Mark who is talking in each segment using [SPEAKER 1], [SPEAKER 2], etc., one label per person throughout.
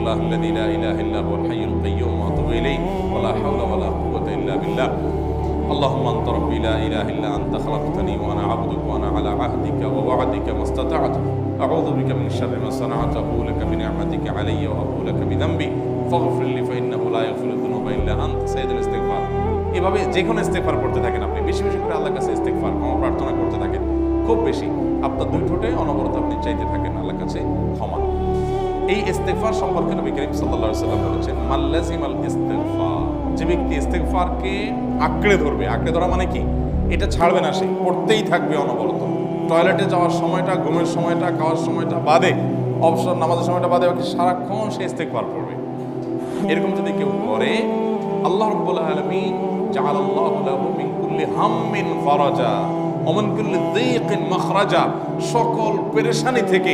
[SPEAKER 1] আস্তাগফিরুল্লাহ الذي لا اله الا هو الحي القيوم واتوب اليه ولا حول ولا قوه الا بالله اللهم انت ربي لا اله الا انت خلقتني وانا عبدك وانا على عهدك ووعدك ما استطعت اعوذ بك من شر ما صنعت ابو لك بنعمتك علي وابو لك بذنبي فاغفر لي فانه لا يغفر الذنوب الا انت سيد الاستغفار এভাবে যে কোনো ইস্তেকফার করতে থাকেন আপনি বেশি বেশি করে আল্লাহর কাছে ইস্তেকফার ক্ষমা প্রার্থনা করতে থাকেন খুব বেশি আপনার দুই ঠোঁটে অনবরত আপনি চাইতে থাকেন আল্লাহর কাছে ক্ষমা এই ইস্তেগফার সম্পর্কে নবী করিম সাল্লাল্লাহু সাল্লাম বলেছেন মাল্লাজিমাল ইস্তেগফার যে ব্যক্তি ইস্তেগফারকে আঁকড়ে ধরবে, আঁকড়ে ধরা মানে কি? এটা ছাড়বে না সে, পড়তেই থাকবে অনবরত। টয়লেটে যাওয়ার সময়টা, ঘুমের সময়টা, খাওয়ার সময়টা বাদে, অবসর, নামাজের সময়টা বাদে বাকি সারাক্ষণ সে ইস্তেগফার করবে এরকম যদি কেউ করে, আল্লাহ রাব্বুল আলামিন লাহু মিন কুল্লি হাম্মিন ফারাজা, ওয়া মিন কুল্লি দীকিন মাখরাজা। সকল পেরেশানি থেকে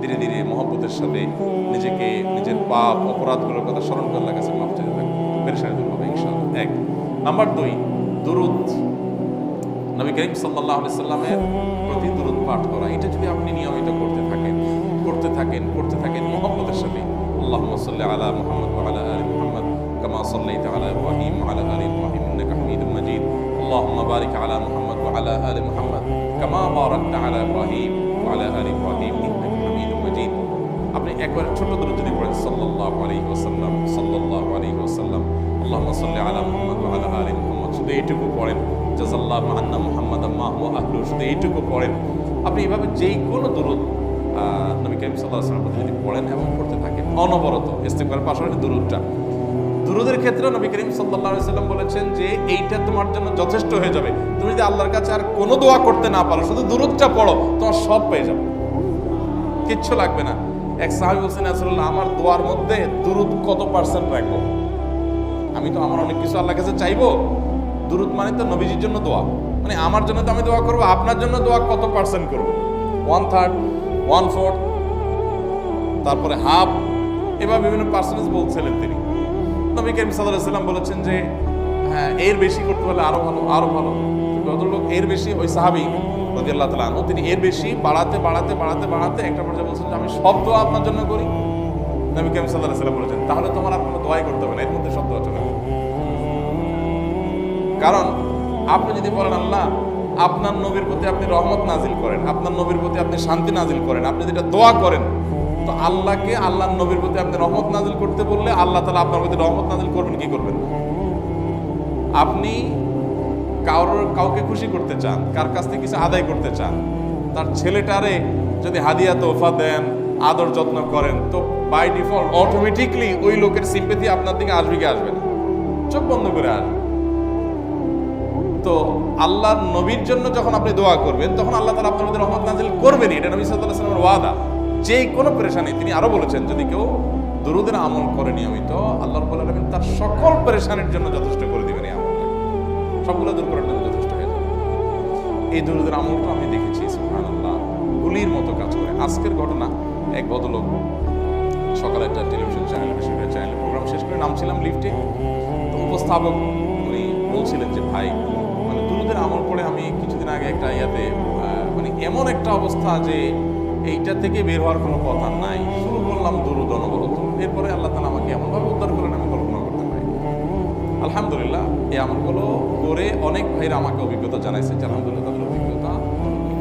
[SPEAKER 1] ধীরে ধীরে মহব্বতের সাথে নিজেকে নিজের পাপ অপরাধগুলোর কথা স্মরণ করে লাগাছে মাফ চাইতে থাকবে পেরেশানি দূর হবে ইনশাআল্লাহ এক নাম্বার দুই দুরুদ নবী করিম সাল্লাহ সাল্লামের প্রতি দুরুদ পাঠ করা এটা যদি আপনি নিয়মিত করতে থাকেন করতে থাকেন করতে থাকেন মোহাম্মদের সাথে আল্লাহ সাল্লি আলা মুহাম্মদ ওয়া আলা আলি মুহাম্মদ কামা সাল্লাইতা আলা ইব্রাহিম ওয়া আলা আলি ইব্রাহিম ইন্নাকা হামিদুম মাজিদ اللهم بارك على محمد وعلى ال محمد كما باركت على ابراهيم وعلى ال একবার ছোট দূরে যদি পড়েন। সাল্লাহ আলাইহি ওয়াসাল্লাম, সাল্লাল্লাহু আলাইহি ওয়াসাল্লাম। আল্লাহুম্মা সাল্লি আলা মুহাম্মদ আলা আলি মুহাম্মদ। শুধু এইটুকু পড়েন। জাযাল্লাহু আন্না মুহাম্মাদ মা হুয়া আহলু। শুধু এইটুকু পড়েন। আপনি এভাবে যেই কোনো দূরত নবী করিম আলাইহি ওয়াসাল্লাম যদি পড়েন এবং পড়তে থাকেন, অনবরত, ইস্তেগফারের পাশাপাশি দুরুদটা। দুরুদের ক্ষেত্রে নবী করিম আলাইহি সাল্লাম বলেছেন যে এইটা তোমার জন্য যথেষ্ট হয়ে যাবে। তুমি যদি আল্লাহর কাছে আর কোনো দোয়া করতে না পারো, শুধু দুরুদটা পড়ো, তোমার সব পেয়ে যাবে। কিচ্ছু লাগবে না। এক সাহাবি বলছেন আসলে আমার দোয়ার মধ্যে দুরুদ কত পার্সেন্ট রাখব? আমি তো, আমার অনেক কিছু আল্লাহর কাছে চাইব। দুরুদ মানে তো নবীজির জন্য দোয়া। মানে আমার জন্য তো আমি দোয়া করব, আপনার জন্য দোয়া কত পার্সেন্ট করব? ওয়ান থার্ড ওয়ান ফোর্থ তারপরে হাফ এবার বিভিন্ন পার্সেন্টেজ বলছিলেন তিনি। নবী সাল্লাহ সাল্লাম বলেছেন যে হ্যাঁ এর বেশি করতে হলে আরও ভালো আরও ভালো। ভদ্রলোক এর বেশি ওই সাহাবি রাদিয়াল্লাহু তাআলা আনহু, তিনি এর বেশি বাড়াতে বাড়াতে বাড়াতে বাড়াতে একটা পর্যায়ে বলছেন যে, আমি সব দোয়া আপনার জন্য করি। নবী করিম সাল্লাহ সাল্লাম বলেছেন, তাহলে তোমার আর কোনো দোয়াই করতে হবে না, এর মধ্যে সব দোয়া চলে কারণ আপনি যদি বলেন, আল্লাহ, আপনার নবীর প্রতি আপনি রহমত নাজিল করেন, আপনার নবীর প্রতি আপনি শান্তি নাজিল করেন, আপনি যেটা দোয়া করেন, তো আল্লাহকে আল্লাহর নবীর প্রতি আপনি রহমত নাজিল করতে বললে আল্লাহ তালা আপনার প্রতি রহমত নাজিল করবেন, কি করবেন? আপনি কারোর কাউকে খুশি করতে চান, কার কাছ থেকে কিছু আদায় করতে চান, তার ছেলেটারে যদি হাদিয়া তোফা দেন, আদর যত্ন করেন, তো বাই ডিফল্ট অটোমেটিকলি ওই লোকের সিম্পেথি আপনার দিকে আসবে কি আসবে না? চোখ বন্ধ করে আসবে। তো আল্লাহর নবীর জন্য যখন আপনি দোয়া করবেন, তখন আল্লাহ তালা আপনার মধ্যে রহমত নাজিল করবেনই। এটা নবী সাল্লাহ সাল্লামের ওয়াদা। যে কোনো পেরেশানি তিনি আরও বলেছেন, যদি কেউ দরুদের আমল করে নিয়মিত, আল্লাহ রব্বুল আলামিন তার সকল পরেশানির জন্য যথেষ্ট করে সবগুলো দূর করার জন্য যথেষ্ট হয়ে যাবে এই দরুদের আমলটা আমি দেখেছি সুহান আল্লাহ গুলির মতো কাজ করে। আজকের ঘটনা, এক ভদ্রলোক সকালে একটা টেলিভিশন চ্যানেল বেসরকারি চ্যানেলের প্রোগ্রাম শেষ করে নামছিলাম লিফটে তো উপস্থাপক, উনি বলছিলেন যে, ভাই মানে দুরুদের আমল করে আমি কিছুদিন আগে একটা ইয়াতে মানে এমন একটা অবস্থা যে, এইটা থেকে বের হওয়ার কোনো কথা নাই। শুরু করলাম দুরুদ অনবরত এরপরে আল্লাহ তালা আমাকে এমনভাবে উদ্ধার করলেন, আমি আলহামদুলিল্লাহ, এই আমলগুলো করে অনেক ভাইরা আমাকে অভিজ্ঞতা জানাইছে যে আলহামদুলিল্লাহ তাদের অভিজ্ঞতা।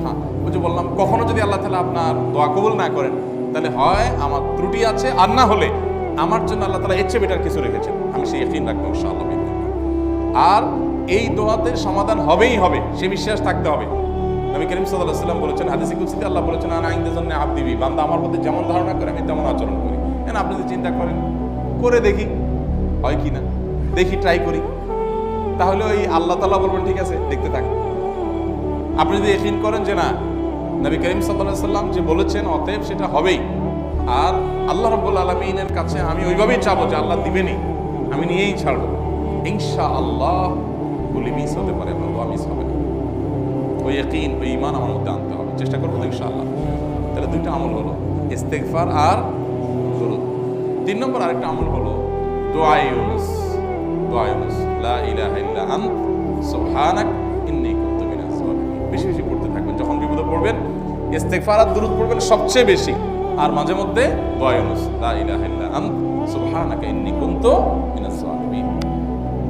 [SPEAKER 1] হ্যাঁ যে বললাম, কখনো যদি আল্লাহ তালা আপনার দোয়া কবুল না করেন, তাহলে হয় আমার ত্রুটি আছে আর না হলে আমার জন্য আল্লাহ তালা এর চেয়ে বেটার কিছু রেখেছেন। আমি সেই একদিন রাখব ইনশাআল্লাহ আর এই দোয়াতে সমাধান হবেই হবে, সে বিশ্বাস থাকতে হবে। নবী করিম সাল্লাহ সাল্লাম বলেছেন, হাদিসি কুলসিতে আল্লাহ বলেছেন, আনা আইনদের জন্য আপ দিবি বান্দা আমার মধ্যে যেমন ধারণা করে, আমি তেমন আচরণ করি। কেন আপনি যদি চিন্তা করেন, করে দেখি, হয় কি না? দেখি ট্রাই করি। তাহলে ওই আল্লাহ তালা বলবেন, ঠিক আছে, দেখতে থাক। আপনি যদি একিন করেন যে, না, নবী করিম সাল্লাহ সাল্লাম যে বলেছেন, অতএব সেটা হবেই। আর আল্লাহ রব্বুল আলমিনের কাছে আমি ওইভাবেই চাবো যে, আল্লাহ দিবেনি আমি নিয়েই ছাড়বো। ইনশা আল্লাহ গুলি মিস হতে পারে দোয়া মিস হবে ওই একইন ওই ইমান আমার মধ্যে আনতে হবে। চেষ্টা করব তো ইনশাআল্লাহ। তাহলে দুইটা আমল হলো, ইস্তেগফার আর তিন নম্বর আরেকটা আমল হলো, দোয়া ইউনুস। লা ইলাহা ইল্লা সুবহানাক ইন্নী কুনতু মিনাজ বেশি বেশি পড়তে থাকবেন। যখন বিপদে পড়বেন ইস্তেগফার আর দরুদ পড়বেন সবচেয়ে বেশি। আর মাঝে মধ্যে দোয়া লা ইলাহা ইল্লা সুবহানাকা ইন্নী কুনতু মিনাজ জালিমিন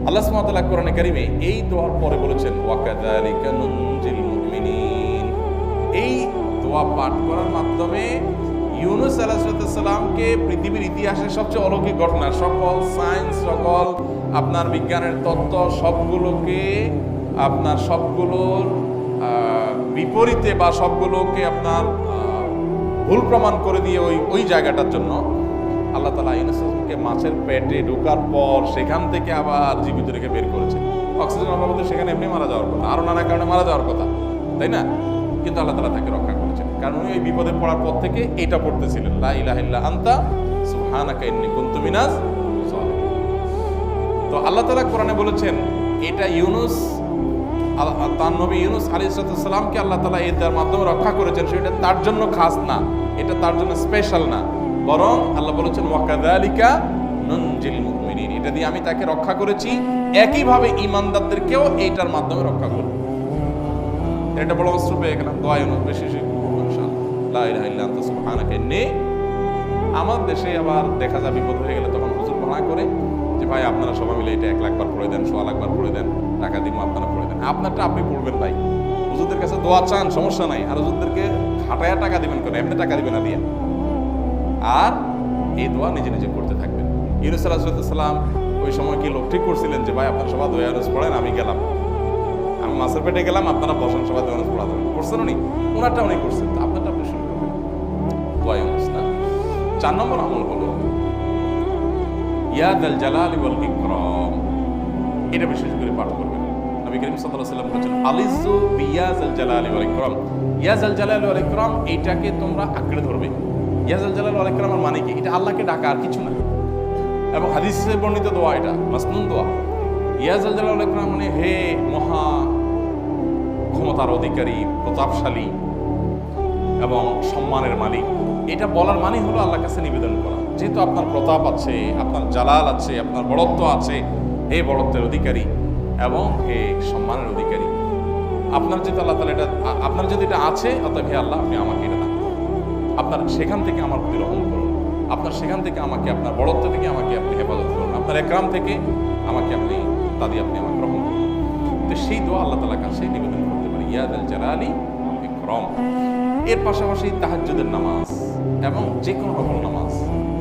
[SPEAKER 1] আল্লাহ সুবহানাহু কোরআনে কারিমে এই দোয়ার পরে বলেছেন ওয়াকাযালিকা নুনজিল মুমিনিন। এই দোয়া পাঠ করার মাধ্যমে ইউনুস আলাইহিসসালামকে পৃথিবীর ইতিহাসের সবচেয়ে অলৌকিক ঘটনা, সকল সায়েন্স, সকল আপনার বিজ্ঞানের তত্ত্ব সবগুলোকে, আপনার সবগুলোর বিপরীতে বা সবগুলোকে আপনার ভুল প্রমাণ করে দিয়ে ওই ওই জায়গাটার জন্য আল্লাহ তালা ইউনুসকে মাছের পেটে ঢোকার পর সেখান থেকে আবার জীবিত রেখে বের করেছে অক্সিজেন অভাবতে সেখানে এমনি মারা যাওয়ার কথা, আরও নানা কারণে মারা যাওয়ার কথা, তাই না কিন্তু আল্লাহ তালা তাকে রক্ষা করেছেন কারণ উনি ওই বিপদে পড়ার পর থেকে এটা পড়তেছিলেন, লা ইলাহা ইল্লা আনতা, সুবহানাকা ইন্নী কুনতু মিনাজ জালিমিন। তো আল্লাহ তালা কোরআনে বলেছেন, এটা ইউনুস তার নবী ইউনুস আলী সালামকে আল্লাহ তালা এটার মাধ্যমে রক্ষা করেছেন। সেটা তার জন্য খাস না, এটা তার জন্য স্পেশাল না। বরং আল্লাহ বলেছেন ওয়াকাদালিকা নুনজিল মুমিনিন। এটা দিয়ে আমি তাকে রক্ষা করেছি, একইভাবে ইমানদারদেরকেও এইটার মাধ্যমে রক্ষা করব। এটা বড় অস্ত্র পেয়ে গেলাম। দোয়া ইউনুস, বেশি আমার দেশে আবার দেখা যায় বিপদ হয়ে গেলে তখন হুজুর ভাড়া করে যে ভাই, আপনারা সবাই মিলে এটা এক লাখবার পড়ে দেন, সোয়া লাখবার পড়ে দেন, টাকা দিব আপনারা পড়ে দেন। আপনারটা আপনি পড়বেন ভাই। হুজুরদের কাছে দোয়া চান, সমস্যা নাই। আর হুজুরদেরকে খাটায়া টাকা দিবেন কেন? এমনি টাকা দিবেন না দিয়ে। আর এই দোয়া নিজে নিজে করতে থাকবেন। ইউনুস আলাহিসাল্লাম ওই সময় কি লোক ঠিক করছিলেন যে, ভাই, আপনারা সবাই দোয়া ইউনুস পড়েন, আমি গেলাম। আমি মাছের পেটে গেলাম, আপনারা বসেন, সবাই দোয়া ইউনুস পড়া করছেন উনি? ওনারটা উনি করছেন। আপনারটা আপনি শুরু করবেন। দোয়া ইউনুস না চার নম্বর আমল হলো ইয়াদ আল জালালি ওয়াল ইকরাম। এটা বিশেষ করে পাঠ করবেন। নবী করিম সাল্লাল্লাহু আলাইহি সাল্লাম বলেছেন আলিজু বিয়াজ জালালি ওয়াল ইকরাম। ইয়াজ আল জালালি ওয়াল ইকরাম এইটাকে তোমরা আঁকড়ে ধরবে। ইয়াজ আল জালালি ওয়াল ইকরামের মানে কি? এটা আল্লাহকে ডাকা আর কিছু না। এবং হাদিসে বর্ণিত দোয়া এটা, মাসনুন দোয়া। ইয়াজ আল জালালি ওয়াল ইকরাম মানে হে মহা ক্ষমতার অধিকারী, প্রতাপশালী এবং সম্মানের মালিক। এটা বলার মানে হলো আল্লাহর কাছে নিবেদন করা। যেহেতু আপনার প্রতাপ আছে, আপনার জালাল আছে, আপনার বড়ত্ব আছে, হে বড়ত্বের অধিকারী এবং হে সম্মানের অধিকারী, আপনার যেহেতু আল্লাহ তালা এটা, আপনার যদি এটা আছে, অতএব হে আল্লাহ আপনি আমাকে এটা দান। আপনার সেখান থেকে আমার প্রতি রহম করুন। আপনার সেখান থেকে আমাকে, আপনার বড়ত্ব থেকে আমাকে আপনি হেফাজত করুন। আপনার একরাম থেকে আমাকে আপনি, তা দিয়ে আপনি আমাকে রহম করুন। তো সেই দোয়া আল্লাহ তালা কাছে নিবেদন করতে পারি। ইয়াদ আল জালালি ইকরম। এর পাশাপাশি তাহাজ্জুদের নামাজ এবং যে কোনো রকম নামাজ।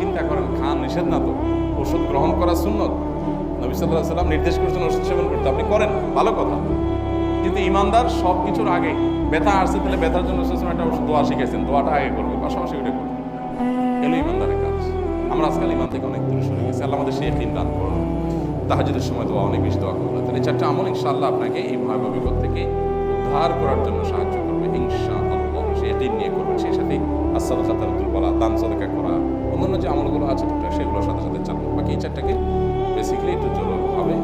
[SPEAKER 1] চিন্তা করেন, খান নিষেধ না তো, ওষুধ গ্রহণ করা সুন্নত। নবী সাল্লাহ সাল্লাম নির্দেশ করছেন ওষুধ সেবন করতে, আপনি করেন, ভালো কথা। কিন্তু ইমানদার সব কিছুর আগে, ব্যথা আসছে তাহলে ব্যথার জন্য সুষম একটা ওষুধ দোয়া শিখেছেন, দোয়াটা আগে করবে, পাশাপাশি ওটা করবে। এলো ইমানদারের কাজ। আমরা আজকাল ইমান থেকে অনেক দূরে সরে গেছি। আল্লাহ আমাদের সেই দিন দান করুন। তাহাজুদের সময় দোয়া অনেক বেশি দোয়া করব তাহলে চারটা আমল ইনশাআল্লাহ আপনাকে এই ভয়াবহ বিপদ থেকে উদ্ধার করার জন্য সাহায্য করবে। আল্লাহ সেই দিন নিয়ে করবেন, সেই সাথে আসাদ খাতারতুল বলা দান সদকা করা অন্যান্য যে আমলগুলো আছে সেগুলোর সাথে সাথে চালানো। বাকি এই চারটাকে বেসিক্যালি একটু হবে